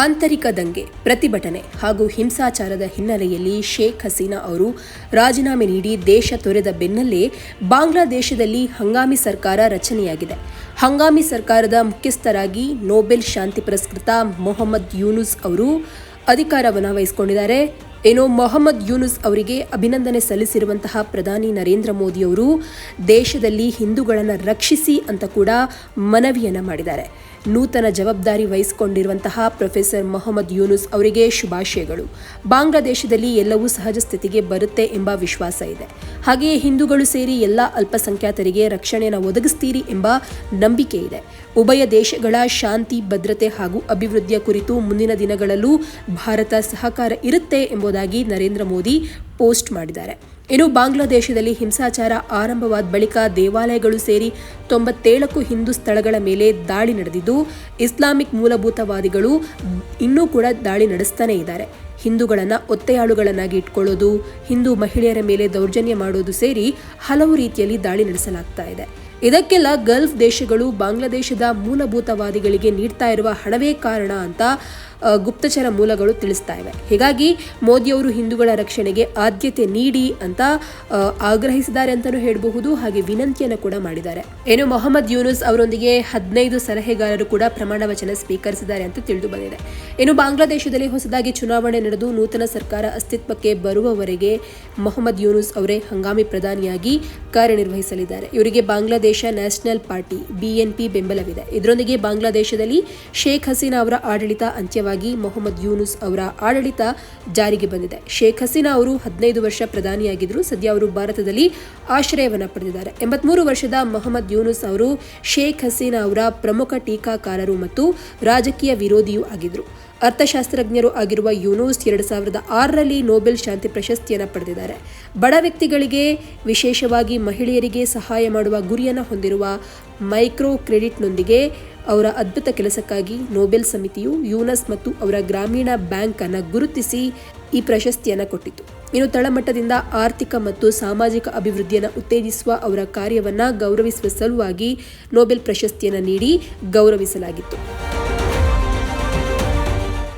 ಆಂತರಿಕ ದಂಗೆ, ಪ್ರತಿಭಟನೆ ಹಾಗೂ ಹಿಂಸಾಚಾರದ ಹಿನ್ನೆಲೆಯಲ್ಲಿ ಶೇಖ್ ಹಸೀನಾ ಅವರು ರಾಜೀನಾಮೆ ನೀಡಿ ದೇಶ ತೊರೆದ ಬೆನ್ನಲ್ಲೇ ಬಾಂಗ್ಲಾದೇಶದಲ್ಲಿ ಹಂಗಾಮಿ ಸರ್ಕಾರ ರಚನೆಯಾಗಿದೆ. ಹಂಗಾಮಿ ಸರ್ಕಾರದ ಮುಖ್ಯಸ್ಥರಾಗಿ ನೊಬೆಲ್ ಶಾಂತಿ ಪುರಸ್ಕೃತ ಮೊಹಮ್ಮದ್ ಯೂನುಸ್ ಅವರು ಅಧಿಕಾರವನ್ನು ವಹಿಸಿಕೊಂಡಿದ್ದಾರೆ ಏನೋ ಮೊಹಮ್ಮದ್ ಯೂನುಸ್ ಅವರಿಗೆ ಅಭಿನಂದನೆ ಸಲ್ಲಿಸಿರುವಂತಹ ಪ್ರಧಾನಿ ನರೇಂದ್ರ ಮೋದಿ ಅವರು ದೇಶದಲ್ಲಿ ಹಿಂದೂಗಳನ್ನು ರಕ್ಷಿಸಿ ಅಂತ ಕೂಡ ಮನವಿಯನ್ನು ಮಾಡಿದ್ದಾರೆ. ನೂತನ ಜವಾಬ್ದಾರಿ ವಹಿಸಿಕೊಂಡಿರುವಂತಹ ಪ್ರೊಫೆಸರ್ ಮೊಹಮ್ಮದ್ ಯೂನುಸ್ ಅವರಿಗೆ ಶುಭಾಶಯಗಳು. ಬಾಂಗ್ಲಾದೇಶದಲ್ಲಿ ಎಲ್ಲವೂ ಸಹಜ ಸ್ಥಿತಿಗೆ ಬರುತ್ತೆ ಎಂಬ ವಿಶ್ವಾಸ ಇದೆ. ಹಾಗೆಯೇ ಹಿಂದೂಗಳು ಸೇರಿ ಎಲ್ಲ ಅಲ್ಪಸಂಖ್ಯಾತರಿಗೆ ರಕ್ಷಣೆಯನ್ನು ಒದಗಿಸ್ತೀರಿ ಎಂಬ ನಂಬಿಕೆ ಇದೆ. ಉಭಯ ದೇಶಗಳ ಶಾಂತಿ, ಭದ್ರತೆ ಹಾಗೂ ಅಭಿವೃದ್ಧಿಯ ಕುರಿತು ಮುಂದಿನ ದಿನಗಳಲ್ಲೂ ಭಾರತ ಸಹಕಾರ ಇರುತ್ತೆ ಎಂಬುದಾಗಿ ನರೇಂದ್ರ ಮೋದಿ ಪೋಸ್ಟ್ ಮಾಡಿದ್ದಾರೆ. ಇನ್ನು ಬಾಂಗ್ಲಾದೇಶದಲ್ಲಿ ಹಿಂಸಾಚಾರ ಆರಂಭವಾದ ಬಳಿಕ ದೇವಾಲಯಗಳು ಸೇರಿ ತೊಂಬತ್ತೇಳಕ್ಕೂ ಹಿಂದೂ ಸ್ಥಳಗಳ ಮೇಲೆ ದಾಳಿ ನಡೆದಿದ್ದು, ಇಸ್ಲಾಮಿಕ್ ಮೂಲಭೂತವಾದಿಗಳು ಇನ್ನೂ ಕೂಡ ದಾಳಿ ನಡೆಸ್ತಾನೆ ಇದ್ದಾರೆ. ಹಿಂದೂಗಳನ್ನು ಒತ್ತೆಯಾಳುಗಳನ್ನಾಗಿ ಇಟ್ಕೊಳ್ಳೋದು, ಹಿಂದೂ ಮಹಿಳೆಯರ ಮೇಲೆ ದೌರ್ಜನ್ಯ ಮಾಡೋದು ಸೇರಿ ಹಲವು ರೀತಿಯಲ್ಲಿ ದಾಳಿ ನಡೆಸಲಾಗ್ತಾ ಇದೆ. ಇದಕ್ಕೆಲ್ಲ ಗಲ್ಫ್ ದೇಶಗಳು ಬಾಂಗ್ಲಾದೇಶದ ಮೂಲಭೂತವಾದಿಗಳಿಗೆ ನೀಡ್ತಾ ಇರುವ ಹಣವೇ ಕಾರಣ ಅಂತ ಗುಪ್ತಚರ ಮೂಲಗಳು ತಿಳಿಸ್ತಾ ಇವೆ. ಹೀಗಾಗಿ ಮೋದಿಯವರು ಹಿಂದೂಗಳ ರಕ್ಷಣೆಗೆ ಆದ್ಯತೆ ನೀಡಿ ಅಂತ ಆಗ್ರಹಿಸಿದ್ದಾರೆ ಅಂತಲೂ ಹೇಳಬಹುದು, ಹಾಗೆ ವಿನಂತಿಯನ್ನು ಕೂಡ ಮಾಡಿದ್ದಾರೆ. ಏನು, ಮೊಹಮ್ಮದ್ ಯೂನುಸ್ ಅವರೊಂದಿಗೆ ಹದಿನೈದು ಸಲಹೆಗಾರರು ಕೂಡ ಪ್ರಮಾಣ ವಚನ ಸ್ವೀಕರಿಸಿದ್ದಾರೆ ಅಂತ ತಿಳಿದು ಬಂದಿದೆ. ಇನ್ನು ಬಾಂಗ್ಲಾದೇಶದಲ್ಲಿ ಹೊಸದಾಗಿ ಚುನಾವಣೆ ನಡೆದು ನೂತನ ಸರ್ಕಾರ ಅಸ್ತಿತ್ವಕ್ಕೆ ಬರುವವರೆಗೆ ಮೊಹಮ್ಮದ್ ಯೂನುಸ್ ಅವರೇ ಹಂಗಾಮಿ ಪ್ರಧಾನಿಯಾಗಿ ಕಾರ್ಯನಿರ್ವಹಿಸಲಿದ್ದಾರೆ. ಇವರಿಗೆ ಬಾಂಗ್ಲಾದೇಶ ನ್ಯಾಷನಲ್ ಪಾರ್ಟಿ, ಬಿಎನ್ಪಿ ಬೆಂಬಲವಿದೆ. ಇದರೊಂದಿಗೆ ಬಾಂಗ್ಲಾದೇಶದಲ್ಲಿ ಶೇಖ್ ಹಸೀನಾ ಅವರ ಆಡಳಿತ ಅಂತ್ಯವಾಗಿ ಮೊಹಮ್ಮದ್ ಯೂನುಸ್ ಅವರ ಆಡಳಿತ ಜಾರಿಗೆ ಬಂದಿದೆ. ಶೇಖ್ ಹಸೀನಾ ಅವರು ಹದಿನೈದು ವರ್ಷ ಪ್ರಧಾನಿಯಾಗಿದ್ದರು ಸದ್ಯ ಅವರು ಭಾರತದಲ್ಲಿ ಆಶ್ರಯವನ್ನು ಪಡೆದಿದ್ದಾರೆ. ಎಂಬತ್ಮೂರು ವರ್ಷದ ಮೊಹಮ್ಮದ್ ಯೂನುಸ್ ಅವರು ಶೇಖ್ ಹಸೀನಾ ಅವರ ಪ್ರಮುಖ ಟೀಕಾಕಾರರು ಮತ್ತು ರಾಜಕೀಯ ವಿರೋಧಿಯೂ ಆಗಿದ್ದರು. ಅರ್ಥಶಾಸ್ತ್ರಜ್ಞರು ಆಗಿರುವ ಯೂನೂಸ್ ಎರಡು ಸಾವಿರದ ಆರರಲ್ಲಿ ನೋಬೆಲ್ ಶಾಂತಿ ಪ್ರಶಸ್ತಿಯನ್ನು ಪಡೆದಿದ್ದಾರೆ. ಬಡ ವ್ಯಕ್ತಿಗಳಿಗೆ, ವಿಶೇಷವಾಗಿ ಮಹಿಳೆಯರಿಗೆ ಸಹಾಯ ಮಾಡುವ ಗುರಿಯನ್ನು ಹೊಂದಿರುವ ಮೈಕ್ರೋ ಕ್ರೆಡಿಟ್ನೊಂದಿಗೆ ಅವರ ಅದ್ಭುತ ಕೆಲಸಕ್ಕಾಗಿ ನೋಬೆಲ್ ಸಮಿತಿಯು ಯೂನಸ್ ಮತ್ತು ಅವರ ಗ್ರಾಮೀಣ ಬ್ಯಾಂಕನ್ನು ಗುರುತಿಸಿ ಈ ಪ್ರಶಸ್ತಿಯನ್ನು ಕೊಟ್ಟಿತು ಇನ್ನು ತಳಮಟ್ಟದಿಂದ ಆರ್ಥಿಕ ಮತ್ತು ಸಾಮಾಜಿಕ ಅಭಿವೃದ್ಧಿಯನ್ನು ಉತ್ತೇಜಿಸುವ ಅವರ ಕಾರ್ಯವನ್ನು ಗೌರವಿಸುವ ಸಲುವಾಗಿ ನೋಬೆಲ್ ಪ್ರಶಸ್ತಿಯನ್ನು ನೀಡಿ ಗೌರವಿಸಲಾಗಿತ್ತು.